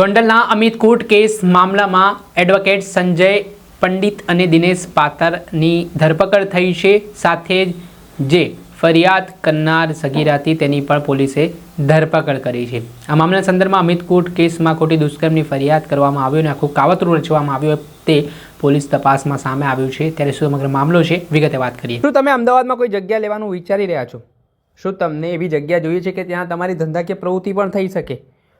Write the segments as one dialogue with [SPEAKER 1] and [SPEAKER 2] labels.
[SPEAKER 1] ગોંડલના અમિત કૂટ કેસ મામલામાં એડવોકેટ સંજય પંડિત અને દિનેશ પાતરની ધરપકડ થઈ છે. સાથે જ જે ફરિયાદ કરનાર સગીરાથી તેની પણ પોલીસે ધરપકડ કરી છે. આ મામલા સંદર્ભમાં અમિત કૂટ કેસમાં ખોટી દુષ્કર્મની ફરિયાદ કરવામાં આવ્યો અને આખું કાવતરું રચવામાં આવ્યું તે પોલીસ તપાસમાં સામે આવ્યું છે. ત્યારે શું સમગ્ર મામલો છે. વિગતે વાત કરીએ. શું તમે અમદાવાદમાં કોઈ જગ્યા લેવાનું વિચારી રહ્યા છો? શું તમને એવી જગ્યા જોઈએ છે કે ત્યાં તમારી ધંધાકીય પ્રવૃત્તિ પણ થઈ શકે?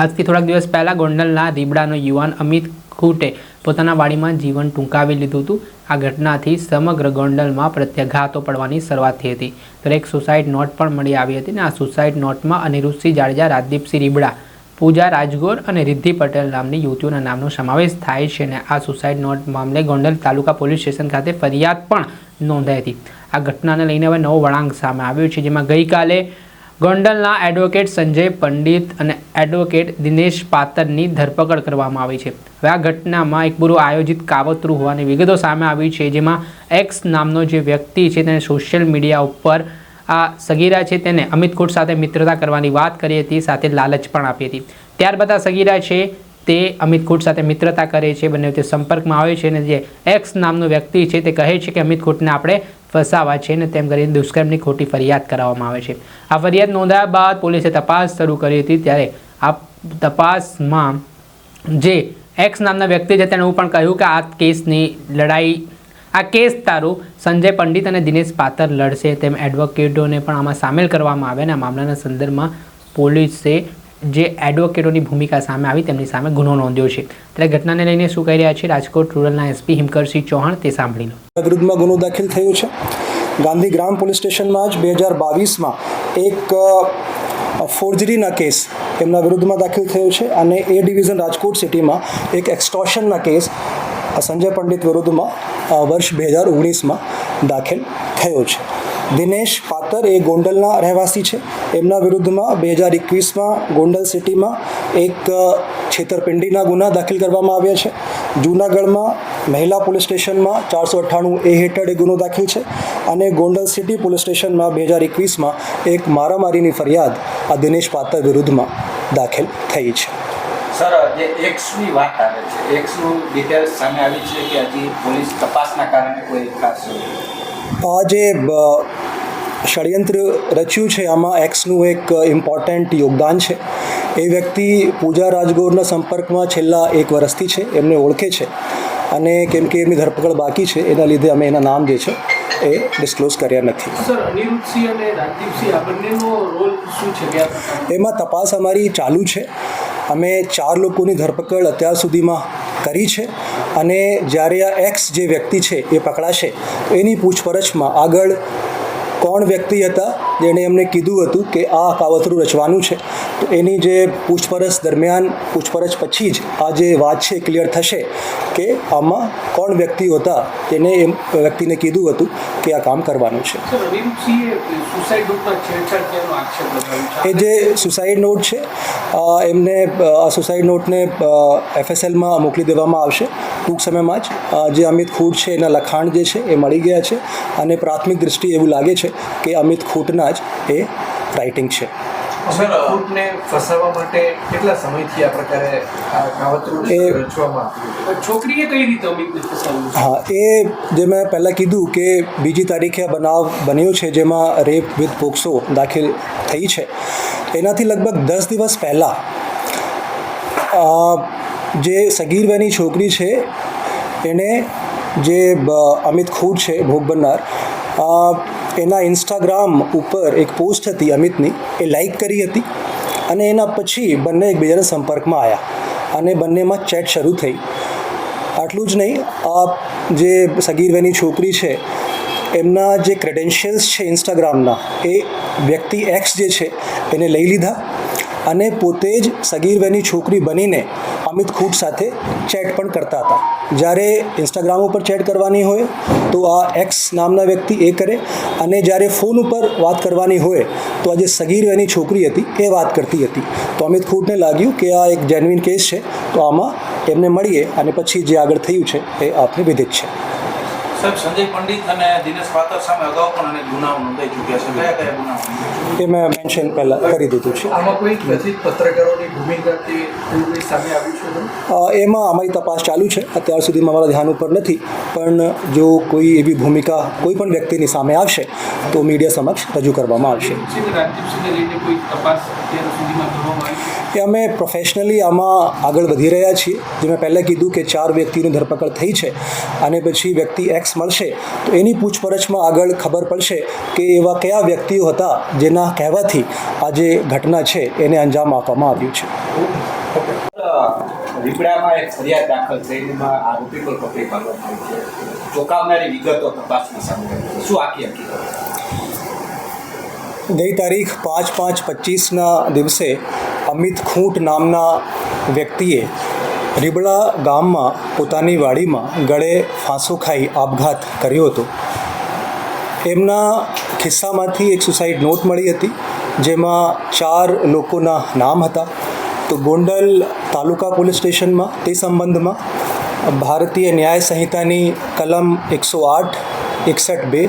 [SPEAKER 1] આજથી થોડાક દિવસ પહેલાં ગોંડલના રીબડાનો યુવાન અમિત ખૂટે પોતાના વાડીમાં જીવન ટૂંકાવી લીધું હતું. આ ઘટનાથી સમગ્ર ગોંડલમાં પ્રત્યાઘાતો પડવાની શરૂઆત થઈ હતી. તો એક સુસાઇડ નોટ પણ મળી આવી હતી અને આ સુસાઇડ નોટમાં અનિરુદ્ધસિંહ જાડેજા, રાજદીપસિંહ રીબડા, પૂજા રાજગોર અને રિદ્ધિ પટેલ નામની યુવતીઓના નામનો સમાવેશ થાય છે અને આ સુસાઇડ નોટ મામલે ગોંડલ તાલુકા પોલીસ સ્ટેશન ખાતે ફરિયાદ પણ નોંધાઈ હતી. આ ઘટનાને લઈને હવે નવો વળાંક સામે આવ્યો છે, જેમાં ગઈકાલે ગોંડલના એડવોકેટ સંજય પંડિત અને એડવોકેટ દિનેશ પાતરની ધરપકડ કરવામાં આવી છે. હવે આ ઘટનામાં એક પૂરું આયોજિત કાવતરું હોવાની વિગતો સામે આવી છે, જેમાં એક્સ નામનો જે વ્યક્તિ છે તેને સોશિયલ મીડિયા ઉપર આ સગીરા છે તેને અમિત કોટ સાથે મિત્રતા કરવાની વાત કરી હતી, સાથે લાલચ પણ આપી હતી. ત્યારબાદ આ સગીરા છે તે અમિત કોટ સાથે મિત્રતા કરે છે, બંને વચ્ચે સંપર્કમાં આવે છે અને જે એક્સ નામનો વ્યક્તિ છે તે કહે છે કે અમિત કોટને આપણે ફસાવા છે ને તેમ કરીને દુષ્કર્મની ખોટી ફરિયાદ કરાવવામાં આવે છે. આ ફરિયાદ નોંધાયા બાદ પોલીસે તપાસ શરૂ કરી હતી, ત્યારે આ તપાસમાં જે એક્સ નામના વ્યક્તિ છે તેણે એવું પણ કહ્યું કે આ કેસની લડાઈ, આ કેસ તારું સંજય પંડિત અને દિનેશ પાતર લડશે. તેમ એડવોકેટોને પણ આમાં સામેલ કરવામાં આવે અને આ મામલાના સંદર્ભમાં પોલીસે જે એડવોકેટોની ભૂમિકા સામે આવી તેમની સામે ગુનો નોંધ્યો છે. ત્યારે ઘટનાને લઈને શું કહી રહ્યા છે રાજકોટ રૂરલના એસપી હિમકરસિંહ ચૌહાણ તે સાંભળી લો.
[SPEAKER 2] વિરુદ્ધમાં ગુનો દાખલ થયો છે. ગાંધી ગ્રામ પોલીસ સ્ટેશનમાં જ બે હજાર બાવીસમાં એક ફોર્જરીના કેસ એમના વિરુદ્ધમાં દાખલ થયો છે અને એ ડિવિઝન રાજકોટ સિટીમાં એક એક્સ્ટોશનના કેસ સંજય પંડિત વિરુદ્ધમાં વર્ષ બે હજાર ઓગણીસમાં દાખલ થયો છે. દિનેશ પાતર એ ગોંડલના રહેવાસી છે. એમના વિરુદ્ધમાં બે હજાર એકવીસમાં ગોંડલ સિટીમાં એક છેતરપિંડીના ગુના દાખલ કરવામાં આવ્યા છે. જૂનાગઢમાં મહિલા પોલીસ સ્ટેશનમાં ચારસો અઠ્ઠાણું એ હેઠળ એ ગુનો દાખલ છે અને ગોંડલ સિટી પોલીસ સ્ટેશનમાં બે હજાર એકવીસમાં એક મારામારીની ફરિયાદ આ દિનેશ પાતર વિરુદ્ધમાં દાખલ થઈ છે.
[SPEAKER 3] સર જે એક્સની વાત આવે છે એક્સનું ડિટેલ્સ સામે આવી છે કે હજી પોલીસ તપાસના કારણે કોઈ ખાસ
[SPEAKER 2] આ જે ષડયંત્ર રચ્યું છે આમાં એક્સનું એક ઇમ્પોર્ટન્ટ યોગદાન છે. એ વ્યક્તિ પૂજા રાજગોરના સંપર્કમાં છેલ્લા એક વર્ષથી છે એમને ઓળખે છે. અને કેમ કે એમની ધરપકડ બાકી છે એના લીધે અમે એના નામ જે છે એ ડિસ્ક્લોઝ કર્યા નથી? એમાં તપાસ અમારી ચાલુ છે. અમે ચાર લોકોની ધરપકડ અત્યાર સુધીમાં કરી છે અને જ્યારે આ એક્સ જે વ્યક્તિ છે એ પકડાશે એની પૂછપરછમાં આગળ કોણ વ્યક્તિ હતા જેણે એમને કીધું હતું કે આ કાવતરું રચવાનું છે. તો એની જે પૂછપરછ દરમિયાન પૂછપરછ પછી જ આ જે વાત છે ક્લિયર થશે કે આમાં કોણ વ્યક્તિ હતા તેને એમ વ્યક્તિને કીધું હતું કે આ કામ કરવાનું છે. એ જે સુસાઇડ નોટ છે એમને આ સુસાઇડ નોટને એફએસએલમાં મોકલી દેવામાં આવશે. ટૂંક સમયમાં જ જે અમિત ખૂટ છે એના લખાણ જે છે એ મળી ગયા છે અને પ્રાથમિક દૃષ્ટિએ એવું લાગે છે કે અમિત ખૂટના જ એ રાઇટિંગ છે.
[SPEAKER 4] સર ફસાવવા માટે કેટલા સમયથી આ પ્રકારે આ કાવતરું
[SPEAKER 2] એ-
[SPEAKER 4] રચવામાં આવ્યું છોકરીએ કઈ રીતે
[SPEAKER 2] હા એ જે મેં પહેલાં કીધું કે બીજી તારીખે આ બનાવ બન્યો છે જેમાં રેપ વિથ પોક્સો દાખલ થઈ છે. એનાથી લગભગ દસ દિવસ પહેલાં જે સગીરવાની છોકરી છે એને જે અમિત ખૂટ છે ભોગ બનનાર એના ઇન્સ્ટાગ્રામ ઉપર એક પોસ્ટ હતી અમિતની. એ લાઈક કરી હતી અને એના પછી બંને એકબીજાના સંપર્કમાં આવ્યા અને બંનેમાં ચેટ શરૂ થઈ. આટલું જ નહીં, આ જે સગીરભાઈની છોકરી છે, એમના જે ક્રેડેન્શિયલ્સ છે ઇન્સ્ટાગ્રામના એ વ્યક્તિ એક્સ જે છે, એને લઈ લીધા અને પોતે જ સગીરભાઈની છોકરી બનીને અમિત ખૂટ સાથે ચેટ પણ કરતા હતા. જ્યારે ઇન્સ્ટાગ્રામ ઉપર ચેટ કરવાની હોય, તો આ એક્સ નામના વ્યક્તિ એ કરે. અને જ્યારે ફોન ઉપર વાત કરવાની હોય, તો આ જે એની છોકરી હતી, એ વાત કરતી હતી. તો અમિત ખૂટને લાગ્યું કે આ એક જેન્યુઇન કેસ છે. તો આમાં એમને મળીએ અને પછી જે આગળ થયું છે, એ આપને વિધિત છે.
[SPEAKER 5] સાહેબ સંજય પંડિત અને દિનેશ પાતર સામે અગાઉ પણ અનેક ગુનાઓ નોંધાઈ ચૂક્યા છે. કયા કયા ગુનાઓ
[SPEAKER 2] એ મેં મેન્શન પહેલાં કરી દીધું છે.
[SPEAKER 4] આમાં કોઈ કથિત પત્રકારોની ભૂમિકા કે સામે આવ્યું છે
[SPEAKER 2] એમાં અમારી તપાસ ચાલુ છે. અત્યાર સુધીમાં અમારા ધ્યાન ઉપર નથી. પણ જો કોઈ એવી ભૂમિકા કોઈ પણ વ્યક્તિની સામે આવશે તો મીડિયા સમક્ષ રજૂ કરવામાં આવશે.
[SPEAKER 5] કોઈ તપાસ અત્યાર સુધીમાં કરવામાં આવી
[SPEAKER 2] એ અમે પ્રોફેશનલી આમાં આગળ વધી રહ્યા છીએ. જે મેં પહેલાં કીધું કે ચાર વ્યક્તિની ધરપકડ થઈ છે અને પછી વ્યક્તિ એક્સ મળશે તો એની પૂછપરછમાં આગળ ખબર પડશે કે એવા કયા વ્યક્તિઓ હતા જેના કહેવાથી આ જે ઘટના છે એને અંજામ આપવામાં આવ્યું છે.
[SPEAKER 3] રીબડામાં એક ફરિયાદ દાખલ થઈ એમાં આરોપી પર પકડી પાડવામાં આવી છે. ચોંકાવનારી વિગતો તપાસમાં સામે શું આખી હકીકત?
[SPEAKER 2] ગઈ તારીખ પાંચ પાંચ પચીસના દિવસે અમિત ખૂંટ નામના વ્યક્તિએ રીબડા ગામમાં પોતાની વાડીમાં ગળે ફાંસો ખાઈ આપઘાત કર્યો હતો. એમના ખિસ્સામાંથી એક સુસાઇડ નોટ મળી હતી, જેમાં ચાર લોકોના નામ હતા. તો ગોંડલ તાલુકા પોલીસ સ્ટેશનમાં તે સંબંધમાં ભારતીય ન્યાય સંહિતાની કલમ એકસો આઠ એકસઠ બે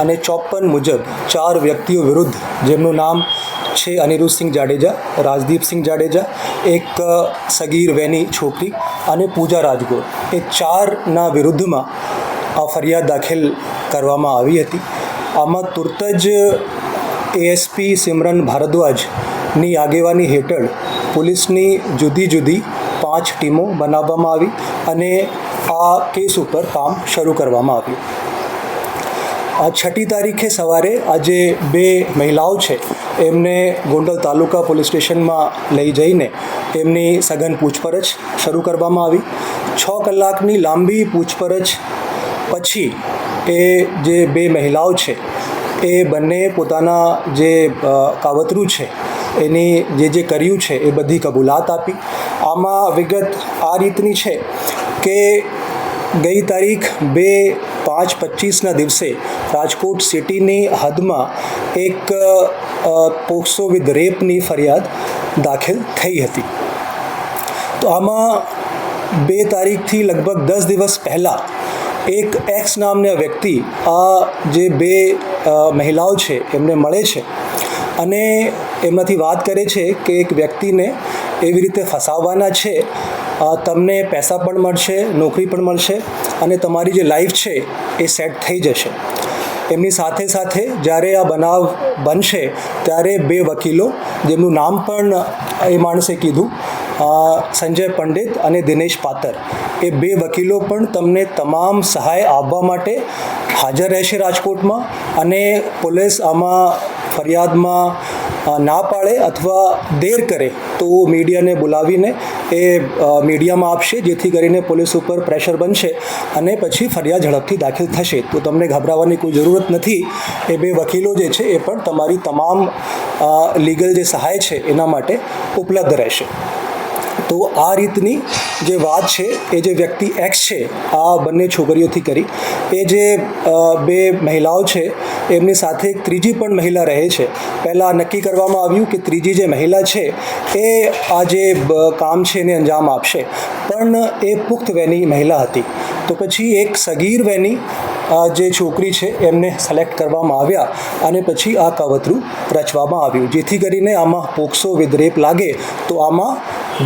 [SPEAKER 2] અને ચોપન મુજબ ચાર વ્યક્તિઓ વિરુદ્ધ, જેમનું નામ છે અનિરુદ્ધસિંહ જાડેજા રાજદીપસિંહ જાડેજા, એક સગીર વેની છોકરી અને પૂજા રાજગોર. એ ચારના વિરુદ્ધમાં આ ફરિયાદ દાખલ કરવામાં આવી હતી. આમાં તુરત જ એએસપી સિમરન ભારદ્વાજની આગેવાની હેઠળ પોલીસની જુદી જુદી પાંચ ટીમો બનાવવામાં આવી અને આ કેસ ઉપર કામ શરૂ કરવામાં આવ્યું. આ છઠ્ઠી તારીખે સવારે આજે બે મહિલાઓ છે, એમને ગોંડલ તાલુકા પોલીસ સ્ટેશનમાં લઈ જઈને એમની સઘન પૂછપરછ શરૂ કરવામાં આવી. છ કલાકની લાંબી પૂછપરછ પછી એ જે બે મહિલાઓ છે, એ બંને પોતાના જે કાવતરું છે, એની જે જે કર્યું છે એ બધી કબૂલાત આપી. આમાં વિગત આ રીતની છે કે ગઈ તારીખ બે પાંચ પચીસના દિવસે રાજકોટ સિટીની હદમાં એક પોક્સો વિથ રેપની ફરિયાદ દાખલ થઈ હતી. તો આમાં બે તારીખથી લગભગ દસ દિવસ પહેલાં એક એક્સ નામના વ્યક્તિ આ જે બે મહિલાઓ છે, એમને મળે છે અને એમનાથી વાત કરે છે કે એક વ્યક્તિને એવી રીતે ફસાવવાના છે તમને પૈસા પણ મળશે, નોકરી પણ મળશે અને તમારી જે લાઈફ છે એ સેટ થઈ જશે. એમની સાથે સાથે જ્યારે આ બનાવ બનશે, ત્યારે બે વકીલો, જેમનું નામ પણ એ માણસે કીધું સંજય પંડિત અને દિનેશ પાતર, એ બે વકીલો પણ તમને તમામ સહાય આપવા માટે હાજર રહેશે રાજકોટમાં અને પોલીસ આમાં ફરિયાદમાં ના પાડે અથવા દેર કરે, તો મીડિયાને બોલાવીને એ મીડિયામાં આપશે, જેથી કરીને પોલીસ ઉપર પ્રેશર બનશે અને પછી ફરિયાદ ઝડપથી દાખલ થશે. તો તમને ગભરાવાની કોઈ જરૂરત નથી. એ બે વકીલો જે છે, એ પણ તમારી તમામ લીગલ જે સહાય છે, એના માટે ઉપલબ્ધ રહેશે. તો આ રીતની જે વાત છે, એ જે વ્યક્તિ એક્સ છે, આ બંને છોકરીઓથી કરી. એ જે બે મહિલાઓ છે, એમની સાથે એક ત્રીજી પણ મહિલા રહે છે. પહેલાં નક્કી કરવામાં આવ્યું કે ત્રીજી જે મહિલા છે, એ આ જે કામ છે એને અંજામ આપશે. પણ એ પુખ્ત વેની મહિલા હતી. તો પછી એક સગીર વયની આ જે છોકરી છે, એમને સિલેક્ટ કરવામાં આવ્યા અને પછી આ કાવતરું રચવામાં આવ્યું. જેથી કરીને આમાં પોક્સો વિથ રેપ લાગે, તો આમાં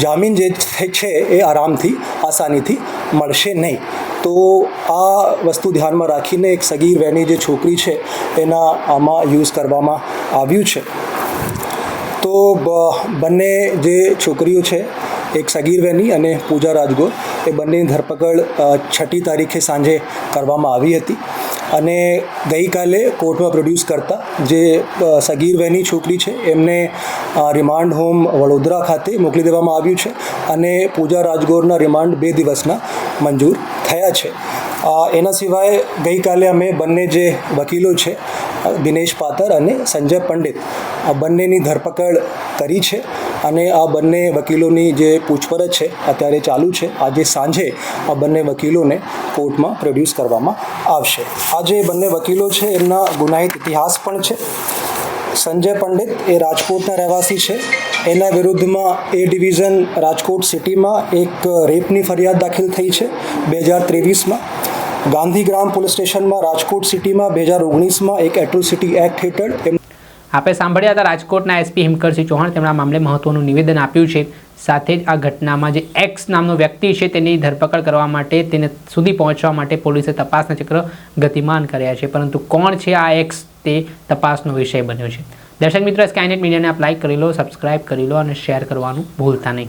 [SPEAKER 2] જામીન જે છે, એ આરામથી, આસાનીથી મળશે નહીં. તો આ વસ્તુ ધ્યાનમાં રાખીને એક સગીર વહેની જે છોકરી છે, એના આમાં યુઝ કરવામાં આવ્યું છે. તો બંને જે છોકરીઓ છે એક સગીર વેની અને પૂજા રાજગોર, એ બંનેની ધરપકડ છઠ્ઠી તારીખે સાંજે કરવામાં આવી હતી. અને ગઈકાલે કોર્ટમાં પ્રોડ્યુસ કરતા જે સગીર વેની છોકરી છે, એમને રિમાન્ડ હોમ વડોદરા ખાતે મોકલી દેવામાં આવ્યું છે અને પૂજા રાજગોરના રિમાન્ડ બે દિવસના મંજૂર થયા છે. એના સિવાય ગઈકાલે અમે બંને જે વકીલો છે દિનેશ પાતર અને સંજય પંડિત આ બંનેની ધરપકડ કરી છે. અને આ બંને વકીલોની જે પૂછપરછ છે, અત્યારે ચાલુ છે. આજે સાંજે આ બંને વકીલોને કોર્ટમાં પ્રોડ્યુસ કરવામાં આવશે. આ જે બંને વકીલો છે, એમના ગુનાહિત ઇતિહાસ પણ છે. સંજય પંડિત એ રાજકોટના રહેવાસી છે. એના વિરુદ્ધમાં એ ડિવિઝન રાજકોટ સિટીમાં એક રેપની ફરિયાદ દાખલ થઈ છે, બે હજાર ત્રેવીસમાં. ગાંધીગ્રામ પોલીસ સ્ટેશનમાં રાજકોટ સિટીમાં, બે હજાર ઓગણીસમાં એક એટ્રોસિટી એક્ટ હેઠળ એમ
[SPEAKER 1] આપણે સાંભળ્યા હતા રાજકોટના એસપી હિમકરસિંહ ચૌહાણ, તેમણે આ મામલે મહત્વનું નિવેદન આપ્યું છે. સાથે જ આ ઘટનામાં જે એક્સ નામનો વ્યક્તિ છે, તેની ધરપકડ કરવા માટે, તેને સુધી પહોંચવા માટે પોલીસે તપાસના ચક્ર ગતિમાન કર્યા છે. પરંતુ કોણ છે આ એક્સ તે તપાસનો વિષય બન્યો છે. દર્શક મિત્રો સ્કાયનેટ મીડિયાને આપ લાઇક કરી લો સબસ્ક્રાઇબ કરી લો અને શેર કરવાનું ભૂલતા નહીં.